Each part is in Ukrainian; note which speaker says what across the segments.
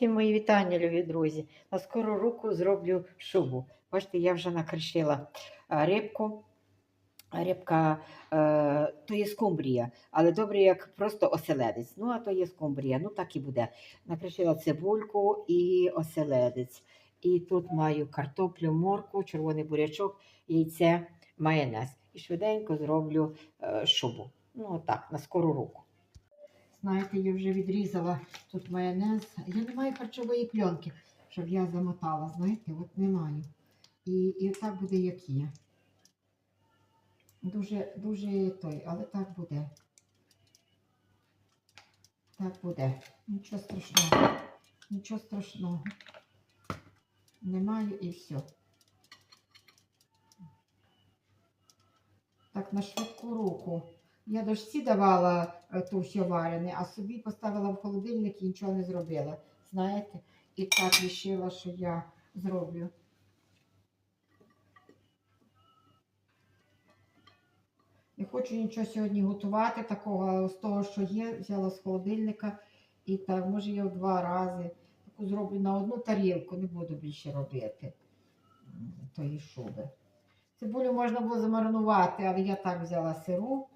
Speaker 1: Всім мої вітання, любі друзі. На скору руку зроблю шубу. Бачите, я вже накришила а, рибку. Рибка е, то є скумбрія, але добре, як просто оселедець. Ну, а то є скумбрія, ну так і буде. Накришила цибульку і оселедець. І тут маю картоплю, морку, червоний бурячок, яйце, майонез. І швиденько зроблю е, шубу. Ну, отак, на скору руку. Знаєте, я вже відрізала тут майонез. Я не маю харчової пленки, щоб я замотала. Знаєте, от не маю. І, і так буде, як є. Дуже, дуже той, але так буде. Так буде. Нічого страшного. Нічого страшного. Немає і все. Так, на швидку руку. Я дочці давала е, то варене, а собі поставила в холодильник і нічого не зробила. Знаєте? І так вирішила, що я зроблю. Не хочу нічого сьогодні готувати такого, але з того, що є, взяла з холодильника і так, може я в два рази таку зроблю на одну тарілку, не буду більше робити тої шуби. Цибулю можна було замаринувати, але я так взяла сиру,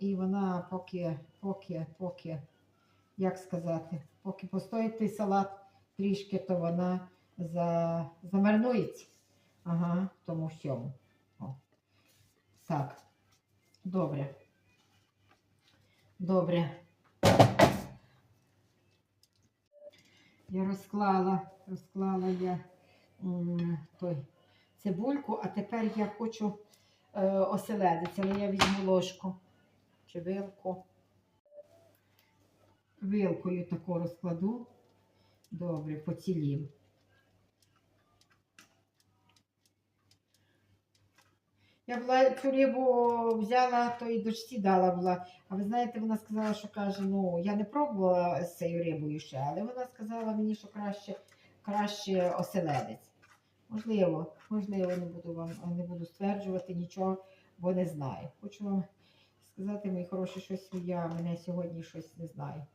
Speaker 1: і вона поки, поки, поки, як сказати, поки постоїть той салат трішки, то вона за, замаринується. Ага, тому всьому. О. Так. Добре. Добре. Я розклала, розклала я той цибульку, а тепер я хочу е, оселедець, але я візьму ложку чи вилку. Вилкою таку розкладу. Добре, поцілів. Я була цю рибу взяла, то і дочці дала була. А ви знаєте, вона сказала, що каже, ну я не пробувала з цією рибою ще, але вона сказала мені, що краще, краще оселедець. Можливо, можливо, не буду вам не буду стверджувати нічого, бо не знаю. Хочу вам сказати, мої хороші, щось я мене сьогодні щось не знаю.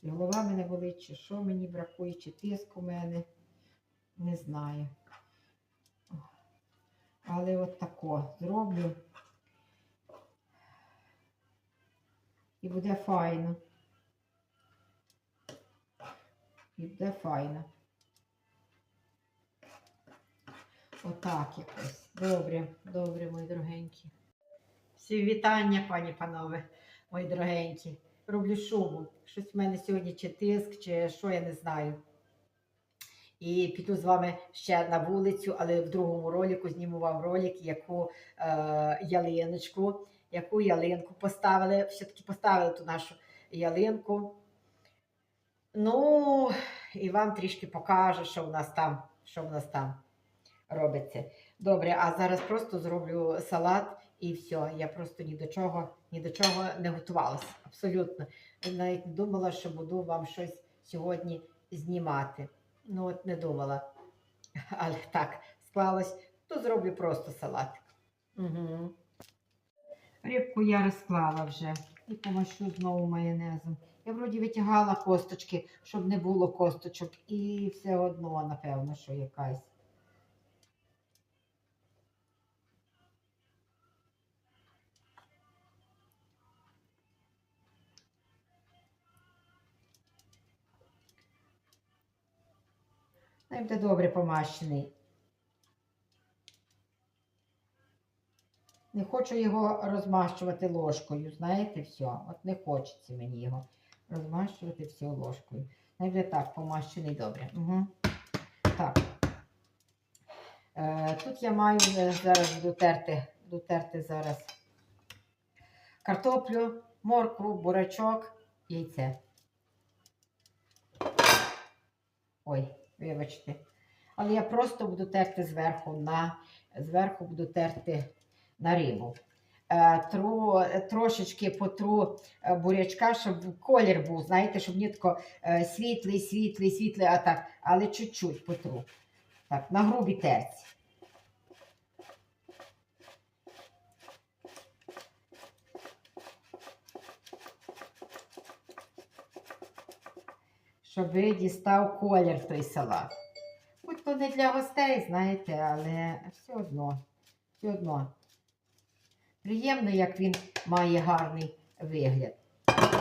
Speaker 1: Чи голова мене болить, чи що мені бракує, чи тиск у мене. Не знаю. Але от тако зроблю. І буде файно. І буде файно. Отак якось. Добре, добре, мої дорогенькі. Всі вітання, пані панове, мої дорогенькі. Роблю шубу. Щось в мене сьогодні чи тиск, чи що, я не знаю. І піду з вами ще на вулицю, але в другому ролику зніму вам ролик, яку е, ялиночку, яку ялинку поставили. Все-таки поставили ту нашу ялинку. Ну, і вам трішки покажу, що в нас там, що в нас там робиться. Добре, а зараз просто зроблю салат і все. Я просто ні до чого, ні до чого не готувалася. Абсолютно. Навіть не думала, що буду вам щось сьогодні знімати. Ну, от не думала. Але так, склалось, то зроблю просто салатик. Угу. Рибку я розклала вже і помащу знову майонезом. Я вроді витягала косточки, щоб не було косточок, і все одно, напевно, що якась. Най буде добре помащений. Не хочу його розмащувати ложкою, знаєте, все. От не хочеться мені його розмащувати все ложкою. Най буде так, помащений добре. Угу. Так. Е, тут я маю е, зараз дотерти, дотерти зараз картоплю, моркву, бурачок, яйце. Ой, вибачте. Але я просто буду терти зверху на зверху буду терти на рибу. Е, тру, трошечки потру е, бурячка, щоб колір був, знаєте, щоб не тако е, світлий, світлий, світлий, а так, але чуть-чуть потру. Так, на грубій терці. Щоб дістав колір той салат. Будь то не для гостей, знаєте, але все одно, все одно. Приємно, як він має гарний вигляд.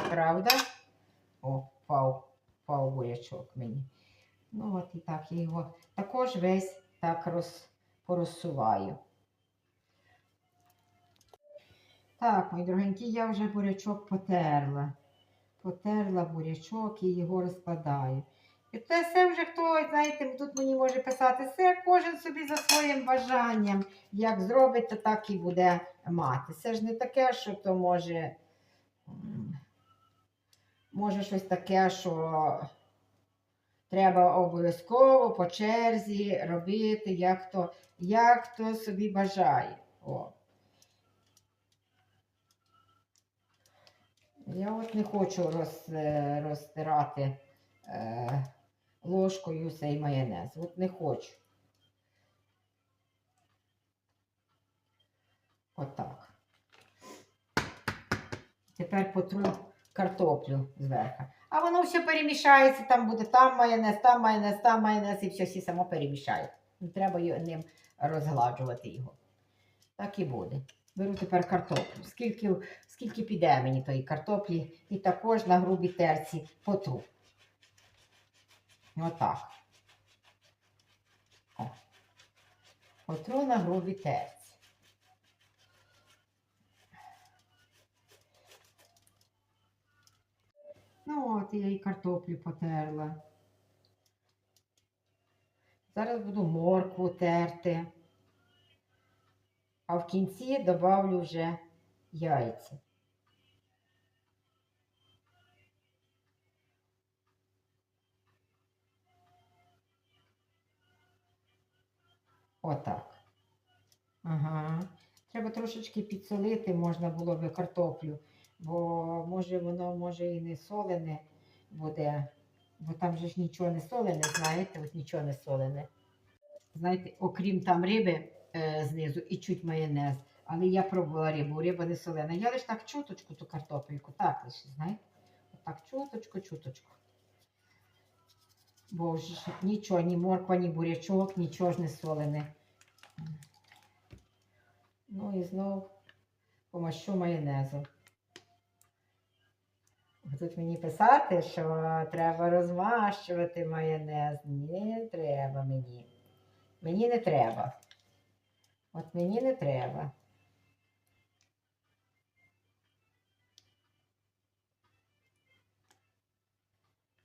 Speaker 1: Правда? О, впав, впав бурячок мені. Ну, от і так, я його також весь так роз, порозсуваю. Так, мої дорогенькі, я вже бурячок потерла. Потерла бурячок і його розкладаю. І це все вже хто, знаєте, тут мені може писати все, кожен собі за своїм бажанням. Як зробить, то так і буде мати. Це ж не таке, що то може. Може щось таке, що треба обов'язково по черзі робити, як то, як хто собі бажає. О. Я от не хочу роз, е, розтирати е, ложкою цей майонез. От не хочу. Отак. Тепер потру картоплю зверху. А воно все перемішається, там буде там майонез, там майонез, там майонез, і все всі само перемішає. Не треба ним розгладжувати його. Так і буде. Беру тепер картоплю. Скільки, скільки піде мені тої картоплі, і також на грубій терці потру. Отак. О. Потру на грубій терці. Ну от я і картоплю потерла. Зараз буду моркву терти. А в кінці добавлю вже яйця. Отак. Ага. Треба трошечки підсолити, можна було би картоплю, бо може воно може і не солене буде, бо там же ж нічого не солене, знаєте, от нічого не солене. Знаєте, окрім там риби е, знизу і чуть майонез. Але я пробувала рибу, риба не солена. Я лише так чуточку ту картопельку, так лише, знаєте. Отак чуточку, чуточку. Бо ж нічого, ні морква, ні бурячок, нічого ж не солене. Ну і знов помащу майонезом. Тут мені писати, що треба розмащувати майонез. Не треба мені. Мені не треба. От мені не треба.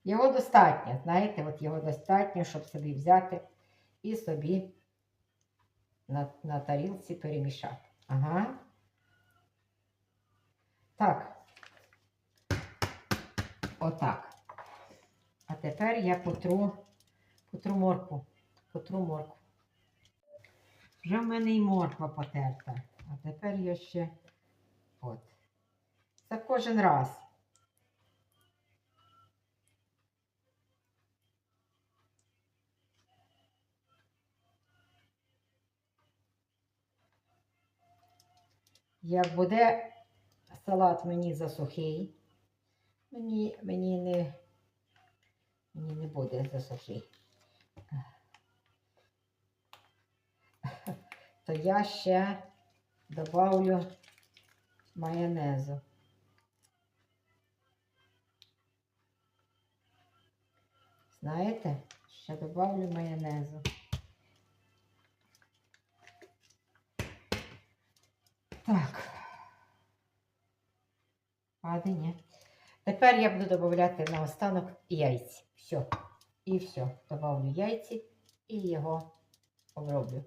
Speaker 1: Його достатньо, знаєте, от його достатньо, щоб собі взяти і собі на, на тарілці перемішати. Ага. Так. Отак. А тепер я потру, потру моркву. Потру моркву. Вже в мене і морква потерта. А тепер я ще от. Це кожен раз. Як буде салат мені засухий, мені, мені не, мені не буде засухий. То я ще добавлю майонезу. Знаєте, ще добавлю майонезу. Так. Паде, ні. Тепер я буду додавати на останок яйці. Все. І все. Добавлю яйці і його оброблю.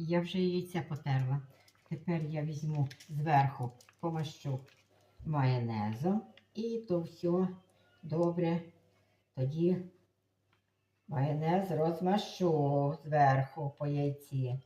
Speaker 1: Я вже яйця потерла. Тепер я візьму зверху, помащу майонезом і то все добре. Тоді майонез розмащу зверху по яйці.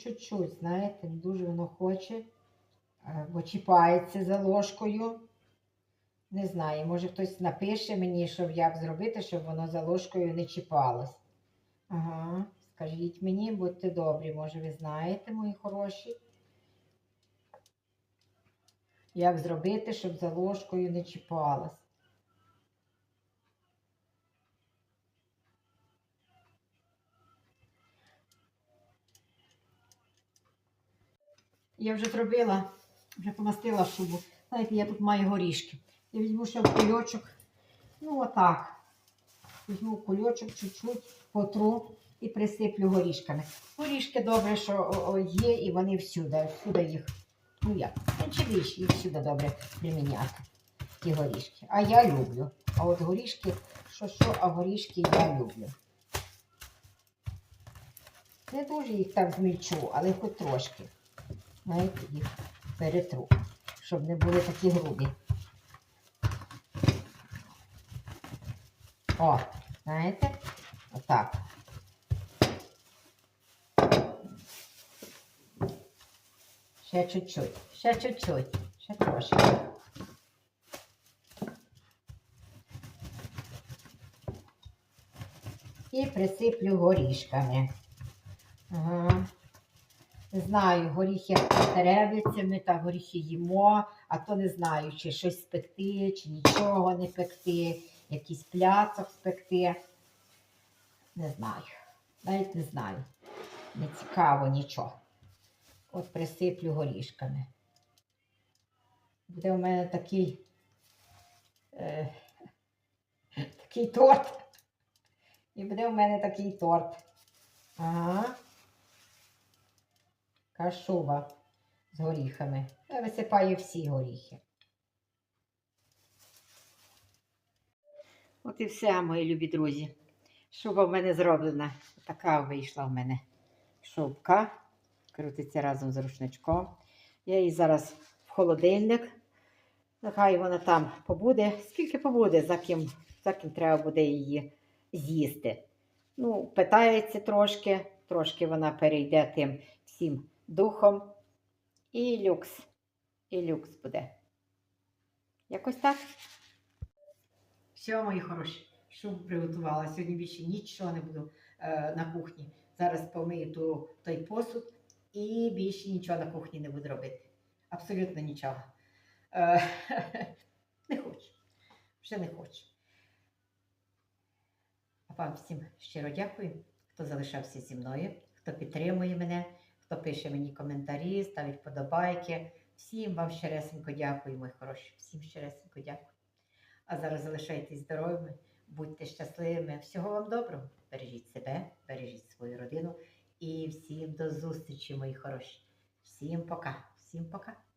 Speaker 1: Чуть-чуть, знаєте, дуже воно хоче. е, бо чіпається за ложкою. Не знаю, може хтось напише мені, щоб як зробити, щоб воно за ложкою не чіпалось. Ага, скажіть мені, будьте добрі, може ви знаєте, мої хороші. Як зробити, щоб за ложкою не чіпалось? Я вже зробила, вже помастила шубу. Знаєте, я тут маю горішки. Я візьму ще кульочок. Ну, отак. Візьму кульочок чуть-чуть, потру і присиплю горішками. Горішки добре, що є, і вони всюди. Всюди їх. Ну як? Чи більше їх всюди добре приміняти. Ті горішки. А я люблю. А от горішки, що що, а горішки я люблю. Не дуже їх так змільчу, але хоч трошки. Знаєте, їх перетру, щоб не були такі грубі. О, знаєте? Отак. Ще чуть-чуть, ще чуть-чуть, ще трошки. І присиплю горішками. Ага. Не знаю, горіхи теребляться, ми так горіхи їмо, а то не знаю, чи щось спекти, чи нічого не пекти, якийсь пляцок спекти. Не знаю. Навіть не знаю. Не цікаво нічого. От присиплю горішками. Буде у мене такий, е, такий торт. І буде у мене такий торт. Ага. Кашуба з горіхами. Я висипаю всі горіхи. От і все, мої любі друзі. Шуба в мене зроблена. Така вийшла в мене шубка. Крутиться разом з рушничком. Я її зараз в холодильник. Нехай вона там побуде. Скільки побуде, за ким, за ким треба буде її з'їсти. Ну, питається трошки, трошки вона перейде тим всім духом. І люкс. І люкс буде. Якось так. Все, мої хороші, шубу приготувала. Сьогодні більше нічого не буду е, на кухні. Зараз помию ту, той посуд і більше нічого на кухні не буду робити. Абсолютно нічого. Е, не хочу. Вже не хочу. А вам всім щиро дякую, хто залишався зі мною, хто підтримує мене, хто пише мені коментарі, ставить подобайки. Всім вам щиресенько дякую, мої хороші. Всім щиресенько дякую. А зараз залишайтесь здоровими, будьте щасливими. Всього вам доброго. Бережіть себе, бережіть свою родину. І всім до зустрічі, мої хороші. Всім пока. Всім пока.